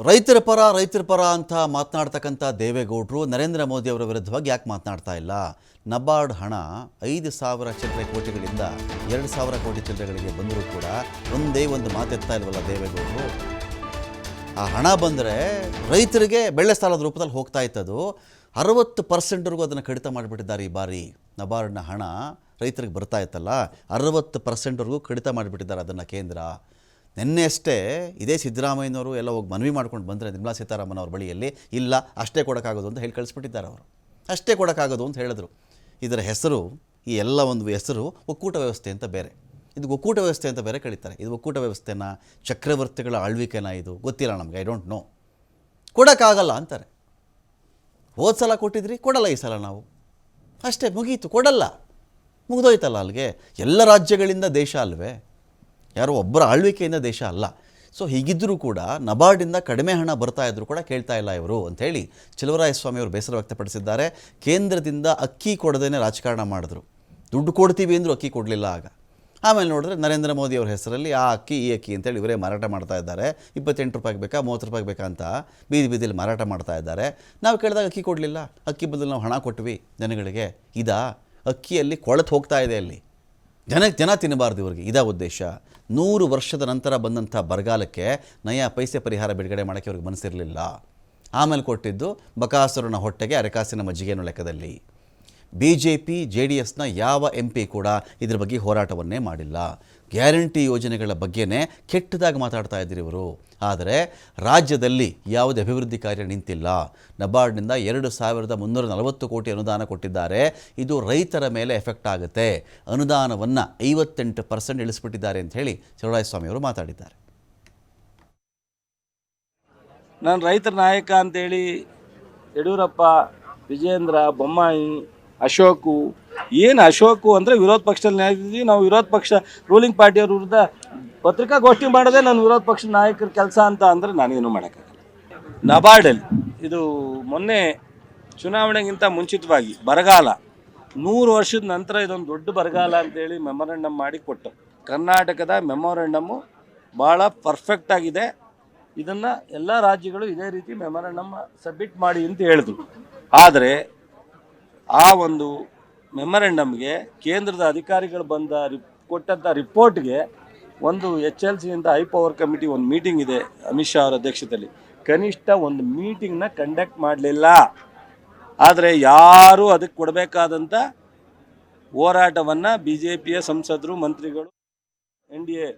ರೈತರ ಪರ ರೈತರ ಪರ ಅಂತ ಮಾತನಾಡ್ತಕ್ಕಂಥ ದೇವೇಗೌಡರು ನರೇಂದ್ರ ಮೋದಿ ಅವರ ವಿರುದ್ಧವಾಗಿ ಯಾಕೆ ಮಾತನಾಡ್ತಾ ಇಲ್ಲ? ನಬಾರ್ಡ್ ಹಣ ಐದು ಸಾವಿರ ಚಿಲ್ಲರೆ ಕೋಟಿಗಳಿಂದ ಎರಡು ಸಾವಿರ ಕೋಟಿ ಚಿಲ್ಲರೆಗಳಿಗೆ ಬಂದರೂ ಕೂಡ ಒಂದೇ ಒಂದು ಮಾತೆತ್ತಾ ಇಲ್ವಲ್ಲ ದೇವೇಗೌಡರು? ಆ ಹಣ ಬಂದರೆ ರೈತರಿಗೆ ಬೆಳೆ ಸಾಲದ ರೂಪದಲ್ಲಿ ಹೋಗ್ತಾ ಇತ್ತದು ಅರವತ್ತು ಪರ್ಸೆಂಟ್ವರೆಗೂ ಅದನ್ನು ಕಡಿತ ಮಾಡಿಬಿಟ್ಟಿದ್ದಾರೆ ಈ ಬಾರಿ. ನಬಾರ್ಡ್ನ ಹಣ ರೈತರಿಗೆ ಬರ್ತಾ ಇತ್ತಲ್ಲ, ಅರವತ್ತು ಪರ್ಸೆಂಟ್ವರೆಗೂ ಕಡಿತ ಮಾಡಿಬಿಟ್ಟಿದ್ದಾರೆ ಅದನ್ನು ಕೇಂದ್ರ. ನಿನ್ನೆ ಅಷ್ಟೇ ಇದೇ ಸಿದ್ದರಾಮಯ್ಯನವರು ಎಲ್ಲ ಹೋಗಿ ಮನವಿ ಮಾಡ್ಕೊಂಡು ಬಂದರೆ ನಿರ್ಮಲಾ ಸೀತಾರಾಮನ್ ಅವ್ರ ಬಳಿಯಲ್ಲಿ, ಇಲ್ಲ, ಅಷ್ಟೇ ಕೊಡೋಕ್ಕಾಗೋದು ಅಂತ ಹೇಳಿ ಕಳಿಸ್ಬಿಟ್ಟಿದ್ದಾರೆ ಅವರು. ಅಷ್ಟೇ ಕೊಡೋಕ್ಕಾಗೋದು ಅಂತ ಹೇಳಿದ್ರು. ಇದರ ಹೆಸರು, ಈ ಎಲ್ಲ ಒಂದು ಹೆಸರು ಒಕ್ಕೂಟ ವ್ಯವಸ್ಥೆ ಅಂತ ಬೇರೆ. ಇದು ಒಕ್ಕೂಟ ವ್ಯವಸ್ಥೆ ಅಂತ ಬೇರೆ ಕರೀತಾರೆ. ಇದು ಒಕ್ಕೂಟ ವ್ಯವಸ್ಥೆನ, ಚಕ್ರವರ್ತಿಗಳ ಆಳ್ವಿಕೆನ ಇದು ಗೊತ್ತಿಲ್ಲ ನಮಗೆ ಐ ಡೋಂಟ್ ನೋ ಕೊಡೋಕ್ಕಾಗಲ್ಲ ಅಂತಾರೆ. ಹೋದ ಸಲ ಕೊಟ್ಟಿದ್ರಿ, ಕೊಡಲ್ಲ ಈ ಸಲ ನಾವು. ಅಷ್ಟೇ ಮುಗೀತು, ಕೊಡಲ್ಲ. ಮುಗಿದೋಯ್ತಲ್ಲ ಅಲ್ಲಿಗೆ ಎಲ್ಲ ರಾಜ್ಯಗಳಿಂದ ದೇಶ ಅಲ್ವೇ? ಯಾರೋ ಒಬ್ಬರ ಆಳ್ವಿಕೆಯಿಂದ ದೇಶ ಅಲ್ಲ. ಸೊ ಹೀಗಿದ್ದರೂ ಕೂಡ ನಬಾರ್ಡಿಂದ ಕಡಿಮೆ ಹಣ ಬರ್ತಾ ಇದ್ದರೂ ಕೂಡ ಕೇಳ್ತಾ ಇಲ್ಲ ಇವರು ಅಂಥೇಳಿ ಸ್ವಾಮಿ ಅವರು ಬೇಸರ ವ್ಯಕ್ತಪಡಿಸಿದ್ದಾರೆ. ಕೇಂದ್ರದಿಂದ ಅಕ್ಕಿ ಕೊಡದೇನೆ ರಾಜಕಾರಣ ಮಾಡಿದ್ರು. ದುಡ್ಡು ಕೊಡ್ತೀವಿ ಅಂದರೂ ಅಕ್ಕಿ ಕೊಡಲಿಲ್ಲ ಆಗ. ಆಮೇಲೆ ನೋಡಿದ್ರೆ ನರೇಂದ್ರ ಮೋದಿ ಅವರ ಹೆಸರಲ್ಲಿ ಆ ಅಕ್ಕಿ, ಈ ಅಕ್ಕಿ ಅಂತೇಳಿ ಇವರೇ ಮಾರಾಟ ಮಾಡ್ತಾ ಇದ್ದಾರೆ. ಇಪ್ಪತ್ತೆಂಟು ರೂಪಾಯಿಗೆ ಬೇಕಾ, ಮೂವತ್ತು ರೂಪಾಯಿಗೆ ಬೇಕಾ ಅಂತ ಬೀದಿ ಬೀದಿಯಲ್ಲಿ ಮಾರಾಟ ಮಾಡ್ತಾ ಇದ್ದಾರೆ. ನಾವು ಕೇಳಿದಾಗ ಅಕ್ಕಿ ಕೊಡಲಿಲ್ಲ. ಅಕ್ಕಿ ಬದಲು ನಾವು ಹಣ ಕೊಟ್ವಿ ಜನಗಳಿಗೆ. ಇದಾ? ಅಕ್ಕಿಯಲ್ಲಿ ಕೊಳತು ಹೋಗ್ತಾ ಇದೆ ಅಲ್ಲಿ. ಜನಕ್ಕೆ ಜನ ತಿನ್ನಬಾರ್ದು ಇವರಿಗೆ. ಇದಾ ಉದ್ದೇಶ. ನೂರು ವರ್ಷದ ನಂತರ ಬಂದಂಥ ಬರಗಾಲಕ್ಕೆ ನಯ ಪೈಸೆ ಪರಿಹಾರ ಬಿಡುಗಡೆ ಮಾಡೋಕ್ಕೆ ಅವ್ರಿಗೆ ಮನಸ್ಸಿರಲಿಲ್ಲ. ಆಮೇಲೆ ಕೊಟ್ಟಿದ್ದು ಬಕಾಸುರನ ಹೊಟ್ಟೆಗೆ ಅರೆಕಾಸಿನ ಮಜ್ಜಿಗೆ ಅನ್ನೋ ಲೆಕ್ಕದಲ್ಲಿ. B J P J D ಎಸ್ನ ಯಾವ ಎಂ ಪಿ ಕೂಡ ಇದ್ರ ಬಗ್ಗೆ ಹೋರಾಟವನ್ನೇ ಮಾಡಿಲ್ಲ. ಗ್ಯಾರಂಟಿ ಯೋಜನೆಗಳ ಬಗ್ಗೆನೇ ಕೆಟ್ಟದಾಗಿ ಮಾತಾಡ್ತಾ ಇದ್ದೀರಿ ಇವರು. ಆದರೆ ರಾಜ್ಯದಲ್ಲಿ ಯಾವುದೇ ಅಭಿವೃದ್ಧಿ ಕಾರ್ಯ ನಿಂತಿಲ್ಲ. ನಬಾರ್ಡ್ನಿಂದ ಎರಡು ಸಾವಿರದ ಮುನ್ನೂರ ನಲವತ್ತು ಕೋಟಿ ಅನುದಾನ ಕೊಟ್ಟಿದ್ದಾರೆ. ಇದು ರೈತರ ಮೇಲೆ ಎಫೆಕ್ಟ್ ಆಗುತ್ತೆ. ಅನುದಾನವನ್ನು ಐವತ್ತೆಂಟು ಪರ್ಸೆಂಟ್ ಇಳಿಸ್ಬಿಟ್ಟಿದ್ದಾರೆ ಅಂತ ಹೇಳಿ ಸ್ವಾಮಿ ಅವರು ಮಾತಾಡಿದ್ದಾರೆ. ನಾನು ರೈತರ ನಾಯಕ ಅಂತೇಳಿ ಯಡಿಯೂರಪ್ಪ ವಿಜೇಂದ್ರ ಬೊಮ್ಮಾಯಿ ಅಶೋಕು. ಏನು ಅಶೋಕು ಅಂದರೆ ವಿರೋಧ ಪಕ್ಷದಲ್ಲಿ ನಾಯಕಿದ್ವಿ ನಾವು ವಿರೋಧ ಪಕ್ಷ ರೂಲಿಂಗ್ ಪಾರ್ಟಿಯವ್ರ ವಿರುದ್ಧ ಪತ್ರಿಕಾಗೋಷ್ಠಿ ಮಾಡೋದೇ ನಾನು ವಿರೋಧ ಪಕ್ಷದ ನಾಯಕರ ಕೆಲಸ ಅಂತ ಅಂದರೆ ನಾನೇನು ಮಾಡೋಕ್ಕಾಗಲ್ಲ. ನಬಾರ್ಡಲ್ಲಿ ಇದು ಮೊನ್ನೆ ಚುನಾವಣೆಗಿಂತ ಮುಂಚಿತವಾಗಿ ಬರಗಾಲ, ನೂರು ವರ್ಷದ ನಂತರ ಇದೊಂದು ದೊಡ್ಡ ಬರಗಾಲ ಅಂತೇಳಿ ಮೆಮೊರೆಂಡಮ್ ಮಾಡಿ ಕೊಟ್ಟು, ಕರ್ನಾಟಕದ ಮೆಮೊರೆಂಡಮ್ಮು ಭಾಳ ಪರ್ಫೆಕ್ಟ್ ಆಗಿದೆ. ಇದನ್ನು ಎಲ್ಲ ರಾಜ್ಯಗಳು ಇದೇ ರೀತಿ ಮೆಮೊರೆಂಡಮ್ ಸಬ್ಮಿಟ್ ಮಾಡಿ ಅಂತ ಹೇಳಿದ್ರು. ಆದರೆ ಆ ಒಂದು ಮೆಮೊರೆಂಡಮ್ಗೆ ಕೇಂದ್ರದ ಅಧಿಕಾರಿಗಳು ಬಂದ ರಿಪ್ ಕೊಟ್ಟಂಥ ರಿಪೋರ್ಟ್ಗೆ ಒಂದು ಎಚ್ ಎಲ್ ಸಿಯಿಂದ ಹೈ ಪವರ್ ಕಮಿಟಿ ಒಂದು ಮೀಟಿಂಗ್ ಇದೆ ಅಮಿತ್ ಶಾ ಅವರ ಅಧ್ಯಕ್ಷತೆಯಲ್ಲಿ. ಕನಿಷ್ಠ ಒಂದು ಮೀಟಿಂಗ್ನ ಕಂಡಕ್ಟ್ ಮಾಡಲಿಲ್ಲ. ಆದರೆ ಯಾರೂ ಅದಕ್ಕೆ ಕೊಡಬೇಕಾದಂಥ ಹೋರಾಟವನ್ನು ಬಿ ಜೆ ಪಿಯ ಸಂಸದರು, ಮಂತ್ರಿಗಳು, ಎನ್ ಡಿ ಎ